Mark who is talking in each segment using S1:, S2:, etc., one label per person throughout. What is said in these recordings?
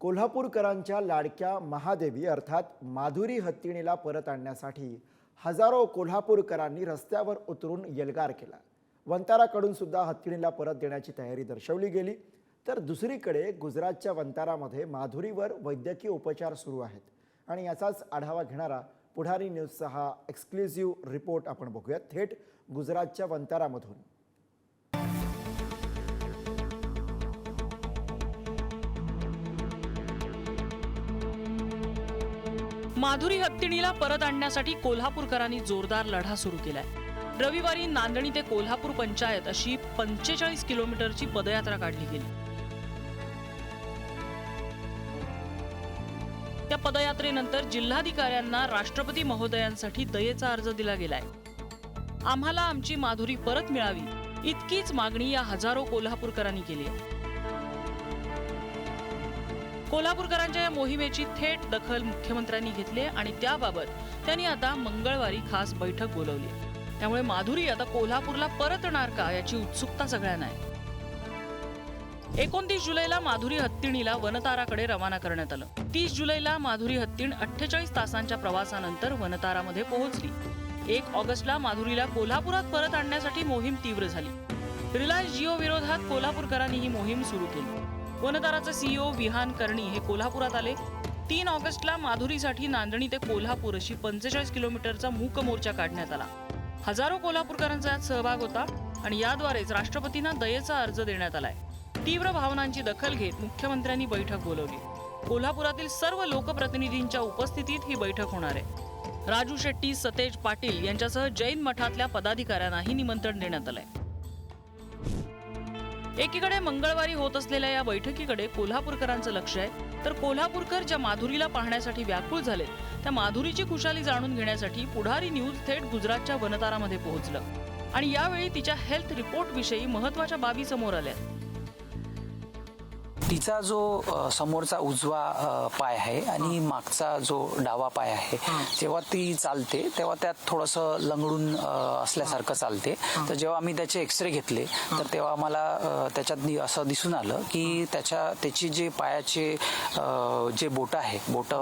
S1: कोल्हापूरकरांच्या लाडक्या महादेवी अर्थात माधुरी हत्तीणीला परत आणण्यासाठी हजारो कोल्हापूरकरांनी रस्त्यावर उतरून यलगार केला. वंताराकडून सुद्धा हत्तीणीला परत देण्याची तयारी दर्शवली गेली. तर दुसरीकडे गुजरातच्या वंतारामध्ये माधुरीवर वैद्यकीय उपचार सुरू आहेत. आणि याचाच आढावा घेणारा पुढारी न्यूजचा हा एक्सक्लुझिव्ह रिपोर्ट आपण बघूयात. थेट गुजरातच्या वंतारामधून.
S2: माधुरी हत्तीणीला परत आणण्यासाठी कोल्हापूरकरांनी जोरदार लढा सुरू केलाय. रविवारी नांदणी ते कोल्हापूर पंचायत अशी पंचेचाळीस किलोमीटरची पदयात्रा काढली गेली. त्या पदयात्रेनंतर जिल्हाधिकाऱ्यांना राष्ट्रपती महोदयांसाठी दयेचा अर्ज दिला गेलाय. आम्हाला आमची माधुरी परत मिळावी इतकीच मागणी या हजारो कोल्हापूरकरांनी केली आहे. कोल्हापूरकरांच्या या मोहिमेची थेट दखल मुख्यमंत्र्यांनी घेतली आणि त्याबाबत त्यांनी आता मंगळवारी खास बैठक बोलवली त्यामुळे माधुरी आता कोल्हापूरला परतणार का याची उत्सुकता सगळ्यांना आहे. एकोणतीस जुलैला माधुरी हत्तीणीला वनताराकडे रवाना करण्यात आलं. तीस जुलैला माधुरी हत्तीण अठ्ठेचाळीस तासांच्या प्रवासानंतर वनतारामध्ये पोहोचली. एक ऑगस्टला माधुरीला कोल्हापुरात परत आणण्यासाठी मोहीम तीव्र झाली. रिलायन्स जिओ विरोधात कोल्हापूरकरांनी ही मोहीम सुरू केली. वनताराचे सीईओ विहान कर्णी हे कोल्हापुरात आले. तीन ऑगस्टला माधुरीसाठी नांदणी ते कोल्हापूर अशी पंचेचाळीस किलोमीटरचा मूक मोर्चा काढण्यात आला. हजारो कोल्हापूरकरांचा यात सहभाग होता आणि याद्वारेच राष्ट्रपतींना दयेचा अर्ज देण्यात आलाय. तीव्र भावनांची दखल घेत मुख्यमंत्र्यांनी बैठक बोलवली. कोल्हापुरातील सर्व लोकप्रतिनिधींच्या उपस्थितीत ही बैठक होणार आहे. राजू शेट्टी सतेज पाटील यांच्यासह जैन मठातल्या पदाधिकाऱ्यांनाही निमंत्रण देण्यात आलंय. एकीकडे मंगळवारी होत असलेल्या या बैठकीकडे कोल्हापूरकरांचं लक्ष आहे. तर कोल्हापूरकर ज्या माधुरीला पाहण्यासाठी व्याकुळ झालेत त्या माधुरीची खुशाली जाणून घेण्यासाठी पुढारी न्यूज थेट गुजरातच्या वनतारामध्ये पोहोचलं. आणि यावेळी तिच्या हेल्थ रिपोर्ट विषयी महत्त्वाच्या बाबी समोर आल्या.
S3: तिचा जो समोरचा उजवा पाय आहे आणि मागचा जो डावा पाय आहे जेव्हा ती चालते तेव्हा त्यात थोडंसं लंगडून असल्यासारखं चालते. तर जेव्हा आम्ही त्याचे एक्सरे घेतले तर तेव्हा आम्हाला त्याच्यात असं दिसून आलं की त्याच्या त्याची जे पायाचे जे बोट आहे बोट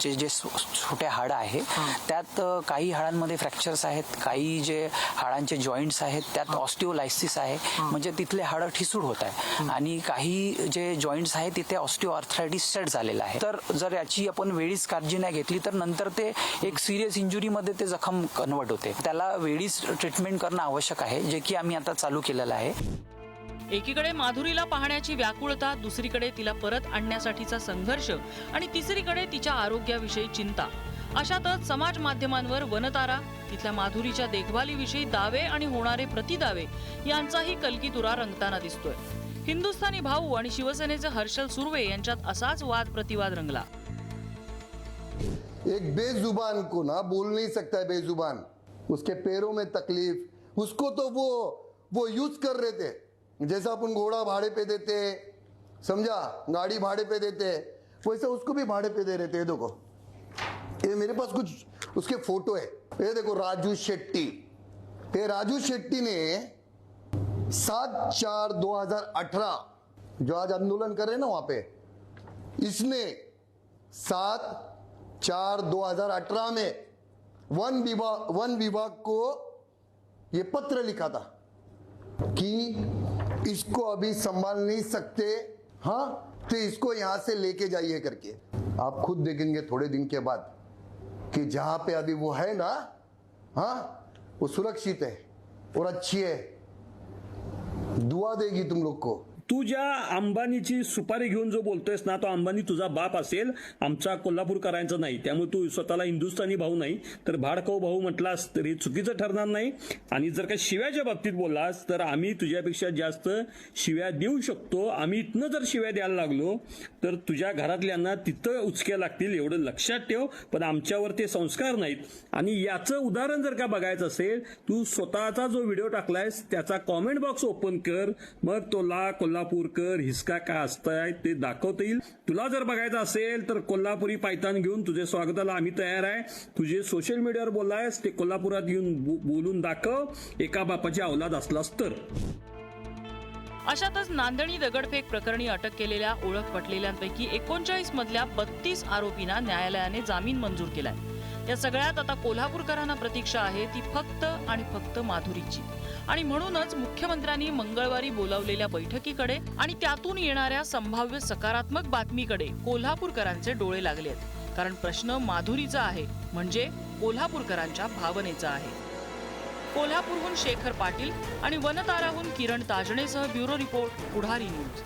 S3: चे जे सो- छोटे हाडं आहे त्यात काही हाडांमध्ये फ्रॅक्चर्स आहेत काही जे हाडांचे जॉईंट्स आहेत त्यात ऑस्टिओलायसिस आहे म्हणजे तिथले हाडं ठिसूळ होत आहे. आणि काही जे जॉईंट्स आहेत तिथे ऑस्टिओ आर्थरायटिस सेट झालेला आहे. तर जर याची आपण वेळीच काळजी नाही घेतली तर नंतर ते एक सिरियस इंजुरीमध्ये ते जखम कन्वर्ट होते. त्याला वेळीच ट्रीटमेंट करणं आवश्यक आहे जे की आम्ही आता चालू केलेलं आहे.
S2: एकीकडे माधुरीला पाहण्याची व्याकुळता दुसरीकडे तिला परत आणण्यासाठीचा संघर्ष आणि तिसरीकडे तिच्या आरोग्याविषयी चिंता. अशातच समाज माध्यमांवर वनतारा तिथल्या माधुरीच्या देखभालीविषयी दावे आणि होणारे प्रतिदावे यांचाही कलकीतुरा रंगताना दिसतोय. हिंदुस्थानी भाऊ आणि शिवसेनेचे हर्षल सुर्वे यांच्यात असाच वाद प्रतिवाद रंगला.
S4: एक बेजुबान को ना बोल नहीं सकता है बेजुबान। उसके पैरों में तकलीफ़। उसको तो वो वो यूज़ कर रहे थे। जैसा अपन घोड़ा भाड़े पे देते, समझा? गाड़ी भाड़े पे देते। वैसे उसको भी भाड़े पे दे रहे थे देखो। ये मेरे पास कुछ, उसके फ़ोटो है। ये देखो, राजू शेट्टी। ये राजू शेट्टी ने सात चार 2018 जो आज आंदोलन कर रहे हैं ना वहाँ पे, इसने सात चार 2018 में वन विभाग वन विभाग को ये पत्र लिखा था कि इसको अभी संभाल नहीं सकते। हाँ तो इसको यहाँ से लेके जाइए करके। आप खुद देखेंगे थोड़े दिन के बाद कि जहाँ पे अभी वो है ना हाँ वो सुरक्षित है और अच्छी है। दुआ देगी तुम लोग को।
S5: तू ज्या अंबानीची सुपारी घेऊन जो बोलतोयस ना तो अंबानी तुझा बाप असेल. आमचा कोल्हापूरकरांचा नाही. त्यामुळे तू स्वतःला हिंदुस्थानी भाऊ नाही. तर भाडकाऊ भाऊ म्हटलास तरी चुकीचं ठरणार नाही. आणि जर का शिव्याच्या बाबतीत बोललास तर आम्ही तुझ्यापेक्षा जास्त शिव्या देऊ शकतो. आम्ही इथनं जर शिव्या द्यायला लागलो तर तुझ्या घरातल्यांना तिथं उचक्या लागतील एवढं लक्षात ठेव. पण आमच्यावर ते संस्कार नाहीत. आणि याचं उदाहरण जर का बघायचं असेल तू स्वतःचा जो व्हिडिओ टाकलायस त्याचा कॉमेंट बॉक्स ओपन कर. मग तुला कोल्हापूरकर हिसका का असतायत ते दाखवता येईल तुला जर बघायचं असेल तर कोल्हापुरी पायतान घेऊन तुझे स्वागताला आम्ही तयार आहे. तुझे सोशल मीडियावर बोललायस ते कोल्हापुरात येऊन बोलून दाखव. एका बापाची अवलाद असलास तर.
S2: अशातच नांदणी दगडफेक प्रकरणी अटक केलेल्या ओळख पटलेल्यांपैकी एकोणचाळीस मधल्या बत्तीस आरोपींना न्यायालयाने जामीन मंजूर केलाय. या सगळ्यात आता कोल्हापूरकरांना प्रतीक्षा आहे ती फक्त आणि फक्त माधुरीची. आणि म्हणूनच मुख्यमंत्र्यांनी मंगळवारी बोलावलेल्या बैठकीकडे आणि त्यातून येणाऱ्या संभाव्य सकारात्मक बातमीकडे कोल्हापूरकरांचे डोळे लागले आहेत कारण प्रश्न माधुरीचा आहे म्हणजे कोल्हापूरकरांच्या भावनेचा आहे. कोल्हापूरहून शेखर पाटील आणि वनताराहून किरण ताजणेसह ब्युरो रिपोर्ट पुढारी न्यूज.